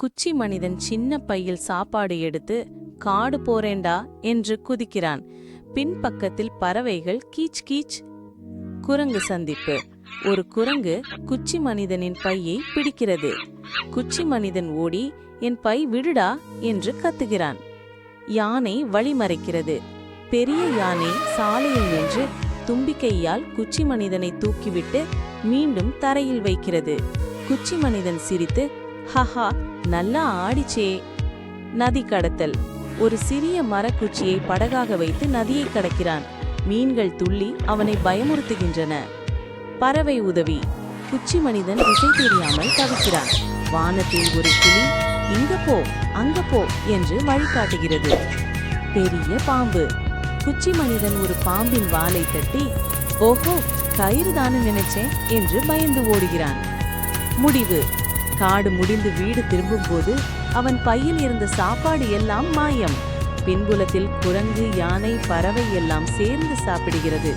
குச்சி மனிதன் சின்ன பையில் சாப்பாடு எடுத்து காடு போறேண்டா என்று குதிக்கிறான். பின்பக்கத்தில் பறவைகள் கீச் கீச். குரங்கு சந்திப்பு. ஒரு குரங்கு குச்சி மனிதனின் பையை பிடிக்கிறது. குச்சி மனிதன் ஓடி என் பை விடுடா என்று கத்துகிறான். யானை வழிமறைக்கிறது. பெரிய யானை சாலையில் நின்று தும்பிக்கையால் குச்சி மனிதனை தூக்கிவிட்டு மீண்டும் தரையில் வைக்கிறது. குச்சி மனிதன் சிரித்து ஹஹா நல்லா ஆடிச்சே. நதி கடத்தல். ஒரு சிறிய மரக்குச்சியை படகாக வைத்து நதியை கடக்கிறான். மீன்கள் துள்ளி அவனை பயமுறுத்துகின்றன. பறவை உதவி. குச்சி மனிதன் திசை தெரியாமல் தவிக்கிறான். வானத்தில் ஒரு கிளி இங்க போ அங்க போ என்று வழிகாட்டுகிறது பெரிய பாம்பு. குச்சி மனிதன் ஒரு பாம்பின் வாலை தட்டி ஓஹோ கயிறு தானு நினைச்சேன் என்று பயந்து ஓடுகிறான். முடிவு. காடு முடிந்து வீடு திரும்பும்போது அவன் பையில் இருந்த சாப்பாடு எல்லாம் மாயம். பின்புலத்தில் குரங்கு யானை பறவை எல்லாம் சேர்ந்து சாப்பிடுகிறது.